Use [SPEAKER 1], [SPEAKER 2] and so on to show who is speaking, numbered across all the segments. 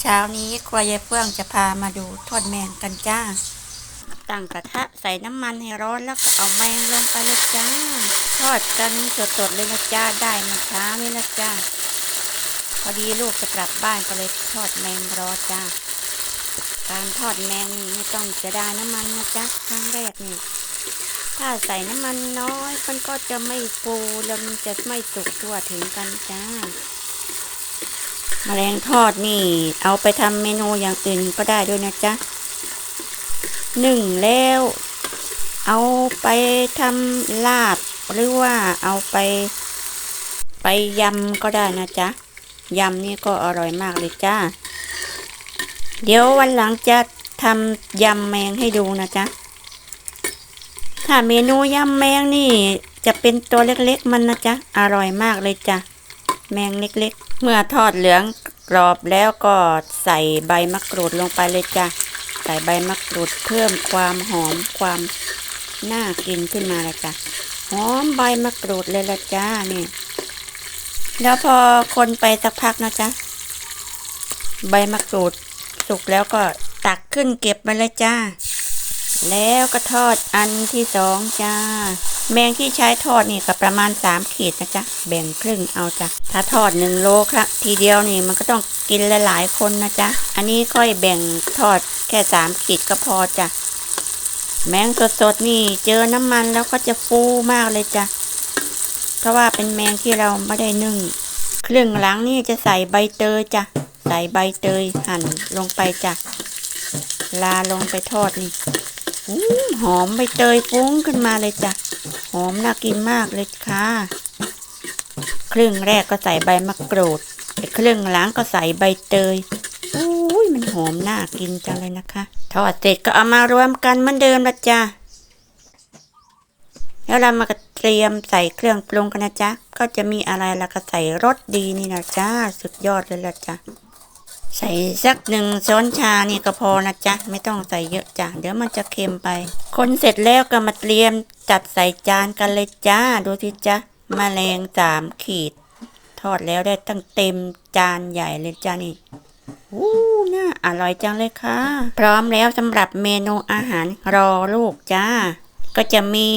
[SPEAKER 1] เช้านี้ครัวยายเฟื่องจะพามาดูทอดแมงกันจ้า ตั้งกระทะใส่น้ำมันให้ร้อนแล้วก็เอาแมงลงไปเลยจ้า ทอดกันสดๆเลยนะจ้าได้มาเช้านี้นะจ้า พอดีลูกจะกลับบ้านก็เลยทอดแมงรอจ้า การทอดแมงนี่ไม่ต้องเจะได้น้ำมันนะจ๊ะครั้งแรกนี่ ถ้าใส่น้ำมันน้อยมันก็จะไม่ฟูแล้วมันจะไม่สุกทั่วถึงกันจ้า แมลงทอดนี่เอาไปทำเมนูอย่างอื่นก็ได้ด้วยนะจ๊ะหนึ่งแล้ว เอาไปทำลาบ หรือว่าเอาไป ไปยำก็ได้นะจ๊ะยำนี่ก็อร่อยมากเลยจ้า เดี๋ยววันหลังจะทำยำแมงให้ดูนะจ๊ะ ถ้าเมนูยำแมงนี่จะเป็นตัวเล็กๆมันนะจ๊ะ อร่อยมากเลยจ้ะ แมงเล็กๆ เมื่อทอดเหลืองกรอบแล้วก็ใส่ใบมะกรูดลงไปเลยจ้ะ ใส่ใบมะกรูดเพิ่มความหอมความน่ากินขึ้นมาเลยจ้ะ หอมใบมะกรูดเลยละจ้านี่ แล้วพอคนไปสักพักนะจ๊ะ ใบมะกรูดสุกแล้วก็ตักขึ้นเก็บมาเลยจ้า แล้วก็ทอดอันที่สองจ้า แมงที่ใช้ทอดนี่ก็ประมาณสามขีดนะจ๊ะ แบ่งครึ่งเอาจ้ะ ถ้าทอดหนึ่งโลครับ ทีเดียวนี่มันก็ต้องกินหลายๆคนนะจ๊ะ อันนี้ค่อยแบ่งทอดแค่สามขีดก็พอจ้ะ แมงสดๆนี่เจอน้ำมันแล้วก็จะฟูมากเลยจ้ะ เพราะว่าเป็นแมงที่เราไม่ได้นึ่ง ครื่งหลังนี่จะใส่ใบเตยจ้ะ ใส่ใบเตยหั่นลงไปจ้ะ ลาลงไปทอดนี่ หอมใบเตยฟุ้งขึ้นมาเลยจ้ะ หอมน่ากินมากเลยค่ะ ครึ่งแรกก็ใส่ใบมะกรูดครึ่งหลังก็ใส่ใบเตยอุ้ยมันหอมน่ากินจังเลยนะคะทอดเสร็จก็เอามารวมกันเหมือนเดิมละจ้ะแล้วเรามาเตรียมใส่เครื่องปรุงกันนะจ๊ะ ก็จะมีอะไรล่ะก็ใส่รสดีนี่นะจ้าสุดยอดเลยละจ้ะ ใส่สักหนึ่งช้อนชานี่ก็พอนะจ๊ะ ไม่ต้องใส่เยอะจ้ะ เดี๋ยวมันจะเค็มไป คนเสร็จแล้วก็มาเตรียมจัดใส่จานกันเลยจ้า ดูสิจ๊ะมแมลงสามขีด ทอดแล้วได้ตั้งเต็มจานใหญ่เลยจ้านี่อู้น่าอร่อยจังเลยค่ะ พร้อมแล้วสำหรับเมนูอาหารรอลูกจ้า ก็จะมี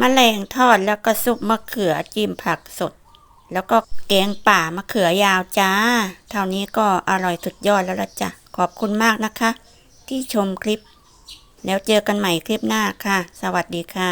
[SPEAKER 1] มแมลงทอดแล้วก็ซุปมะเขือจิ้มผักสด แล้วก็แกงป่ามะเขือยาวจ้า เท่านี้ก็อร่อยสุดยอดแล้วละจ้ะ ขอบคุณมากนะคะ ที่ชมคลิป แล้วเจอกันใหม่คลิปหน้าค่ะ สวัสดีค่ะ